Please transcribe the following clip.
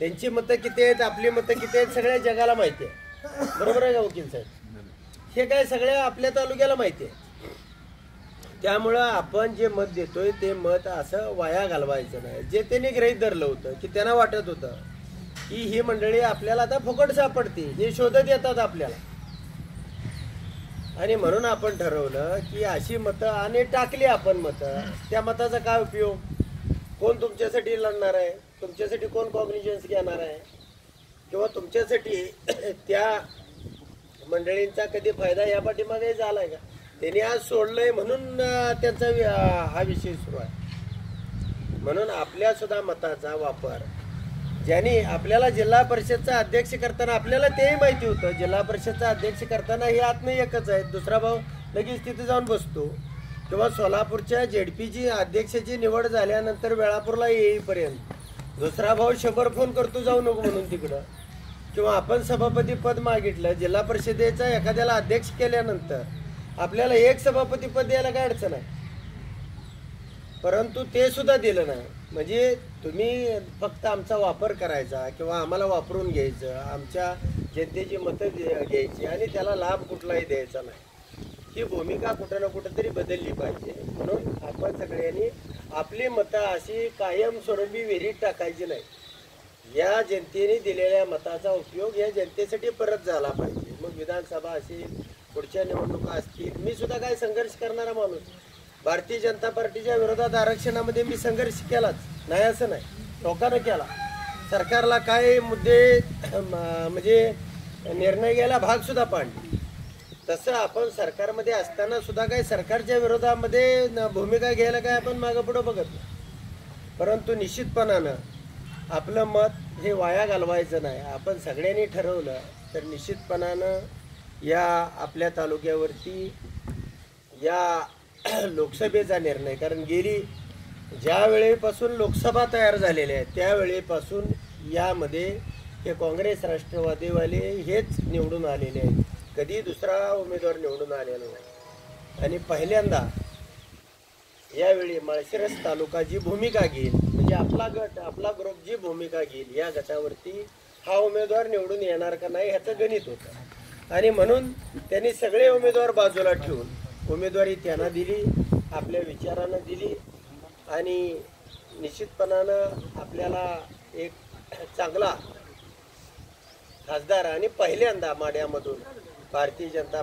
त्यांची मतं किती आहेत आपली मतं किती आहेत सगळ्या जगाला माहिती आहे. बरोबर आहे का वकील साहेब? हे काय सगळ्या आपल्या तालुक्याला माहिती आहे. त्यामुळं आपण जे मत देतोय ते मत असं वाया घालवायचं नाही. जे त्यांनी गृहीत धरलं होतं की त्यांना वाटत होतं की ही मंडळी आपल्याला आता फुकट सापडते. हे शोधत येतात आपल्याला. आणि म्हणून आपण ठरवलं की अशी मतं आणि टाकली आपण मतं. त्या मताचा काय उपयोग? कोण तुमच्यासाठी लढणार आहे? तुमच्यासाठी कोण कॉग्निजन्स घेणार आहे? किंवा तुमच्यासाठी त्या मंडळींचा कधी फायदा या पाठीमागे झाला आहे का? त्यांनी आज सोडलंय म्हणून त्यांचा हा विषय सुरू आहे. म्हणून आपल्या सुद्धा मताचा वापर. ज्यांनी आपल्याला जिल्हा परिषदचा अध्यक्ष करताना आपल्याला तेही माहिती होतं जिल्हा परिषदचा अध्यक्ष करताना हे आत्म एकच आहे. दुसरा भाऊ लगेच तिथे जाऊन बसतो. किंवा सोलापूरच्या जेडपीची अध्यक्षाची निवड झाल्यानंतर वेळापूरला येईपर्यंत. दुसरा भाऊ शंभर फोन करतो जाऊ नको म्हणून तिकडं. किंवा आपण सभापती पद मागितलं जिल्हा परिषदेचा एखाद्याला अध्यक्ष केल्यानंतर आपल्याला एक सभापती पद द्यायला काय अडचण आहे? परंतु ते सुद्धा दिलं नाही. म्हणजे तुम्ही फक्त आमचा वापर करायचा किंवा आम्हाला वापरून घ्यायचं आमच्या जनतेची मतं घ्यायची आणि त्याला लाभ कुठलाही द्यायचा नाही. ही भूमिका कुठं ना कुठं तरी बदलली पाहिजे. म्हणून आपण सगळ्यांनी आपली मतं अशी कायमस्वरूपी विहिरीत टाकायची नाही. या जनतेने दिलेल्या मताचा उपयोग या जनतेसाठी परत झाला पाहिजे. मग विधानसभा असेल पुढच्या निवडणुका असतील मी सुद्धा काय संघर्ष करणारा माणूस. भारतीय जनता पार्टीच्या विरोधात आरक्षणामध्ये मी संघर्ष केलाच. नाही असं नाही. टोकानं केला. सरकारला काय मुद्दे म, म्हणजे निर्णय घ्यायला भागसुद्धा पाडली पाडले. तसं आपण सरकारमध्ये असताना सुद्धा काही सरकारच्या विरोधामध्ये न- भूमिका घ्यायला काय आपण मागं पुढं बघत नाही. परंतु निश्चितपणानं आपलं मत हे वाया घालवायचं नाही. आपण सगळ्यांनी ठरवलं तर निश्चितपणानं या आपल्या तालुक्यावरती या लोकसभेचा निर्णय कारण गेली ज्या वेळेपासून लोकसभा तयार झालेल्या आहेत त्यावेळेपासून यामध्ये हे काँग्रेस राष्ट्रवादीवाले हेच निवडून आलेले आहेत. कधी दुसरा उमेदवार निवडून आलेला नाही. आणि पहिल्यांदा यावेळी माळशिरस तालुका जी भूमिका घेईल म्हणजे आपला गट आपला ग्रुप जी भूमिका घेईल या गटावरती हा उमेदवार निवडून येणार का नाही ह्याचं गणित होतं. आणि म्हणून त्यांनी सगळे उमेदवार बाजूला ठेवून उमेदवारी त्यांना दिली आपल्या विचारानं दिली आणि निश्चितपणानं आपल्याला एक चांगला खासदार आणि पहिल्यांदा माड्यामधून भारतीय जनता